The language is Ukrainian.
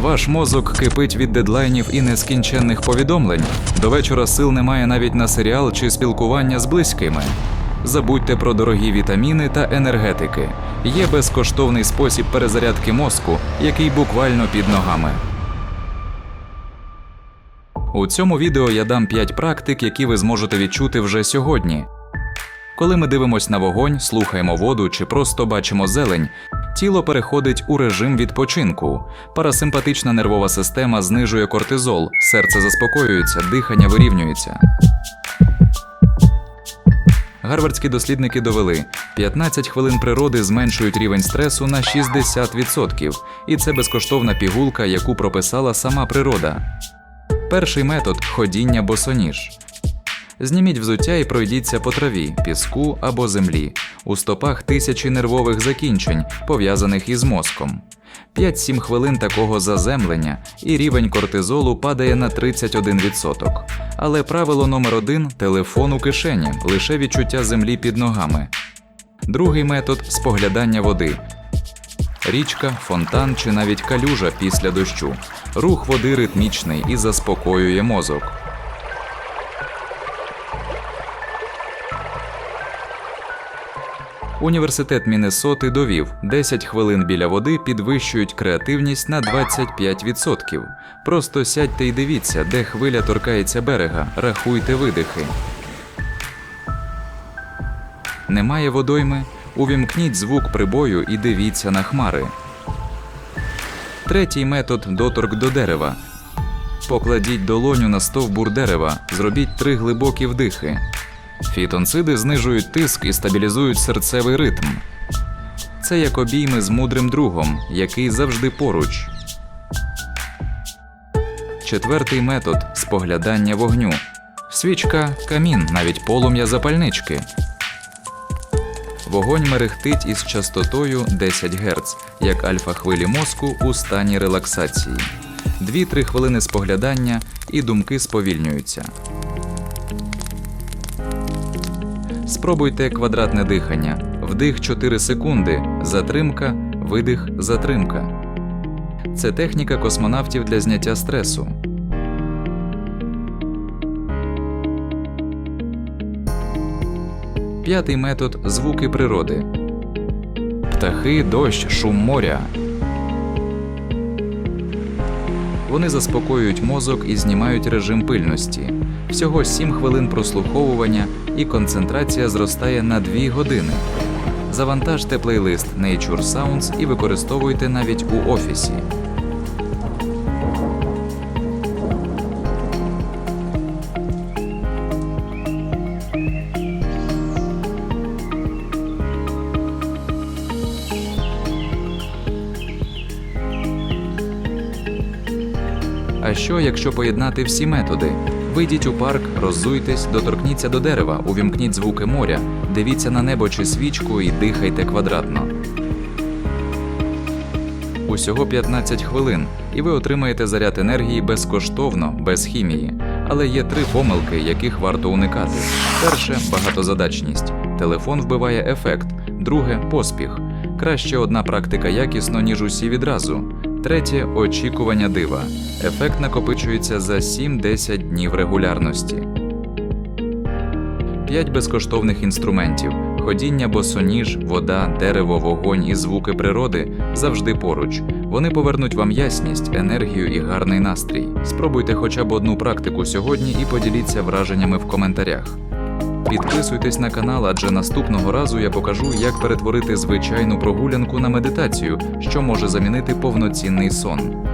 Ваш мозок кипить від дедлайнів і нескінченних повідомлень. До вечора сил немає навіть на серіал чи спілкування з близькими. Забудьте про дорогі вітаміни та енергетики. Є безкоштовний спосіб перезарядки мозку, який буквально під ногами. У цьому відео я дам 5 практик, які ви зможете відчути вже сьогодні. Коли ми дивимося на вогонь, слухаємо воду чи просто бачимо зелень, тіло переходить у режим відпочинку. Парасимпатична нервова система знижує кортизол, серце заспокоюється, дихання вирівнюється. Гарвардські дослідники довели, 15 хвилин природи зменшують рівень стресу на 60%, і це безкоштовна пігулка, яку прописала сама природа. Перший метод ходіння босоніж. Зніміть взуття і пройдіться по траві, піску або землі. У стопах тисячі нервових закінчень, пов'язаних із мозком. 5-7 хвилин такого заземлення, і рівень кортизолу падає на 31%. Але правило номер один телефон у кишені, лише відчуття землі під ногами. Другий метод споглядання води. Річка, фонтан чи навіть калюжа після дощу. Рух води ритмічний і заспокоює мозок. Університет Міннесоти довів, 10 хвилин біля води підвищують креативність на 25%. Просто сядьте і дивіться, де хвиля торкається берега, рахуйте видихи. Немає водойми? Увімкніть звук прибою і дивіться на хмари. Третій метод доторк до дерева. Покладіть долоню на стовбур дерева, зробіть три глибокі вдихи. Фітонциди знижують тиск і стабілізують серцевий ритм. Це як обійми з мудрим другом, який завжди поруч. Четвертий метод споглядання вогню. Свічка, камін, навіть полум'я запальнички. Вогонь мерехтить із частотою 10 Гц, як альфа-хвилі мозку у стані релаксації. 2-3 хвилини споглядання і думки сповільнюються. Спробуйте квадратне дихання. Вдих 4 секунди, затримка, видих, затримка. Це техніка космонавтів для зняття стресу. П'ятий метод звуки природи. Птахи, дощ, шум моря. Вони заспокоюють мозок і знімають режим пильності. Всього 7 хвилин прослуховування і концентрація зростає на 2 години. Завантажте плейлист Nature Sounds і використовуйте навіть у офісі. А що, якщо поєднати всі методи? Вийдіть у парк, роззуйтесь, доторкніться до дерева, увімкніть звуки моря, дивіться на небо чи свічку і дихайте квадратно. Усього 15 хвилин, і ви отримаєте заряд енергії безкоштовно, без хімії. Але є три помилки, яких варто уникати: перше багатозадачність. Телефон вбиває ефект, друге поспіх. Краще одна практика якісно, ніж усі відразу. Третє очікування дива. Ефект накопичується за 7-10 днів регулярності. 5 безкоштовних інструментів: ходіння босоніж, вода, дерево, вогонь і звуки природи завжди поруч. Вони повернуть вам ясність, енергію і гарний настрій. Спробуйте хоча б одну практику сьогодні і поділіться враженнями в коментарях. Підписуйтесь на канал, адже наступного разу я покажу, як перетворити звичайну прогулянку на медитацію, що може замінити повноцінний сон.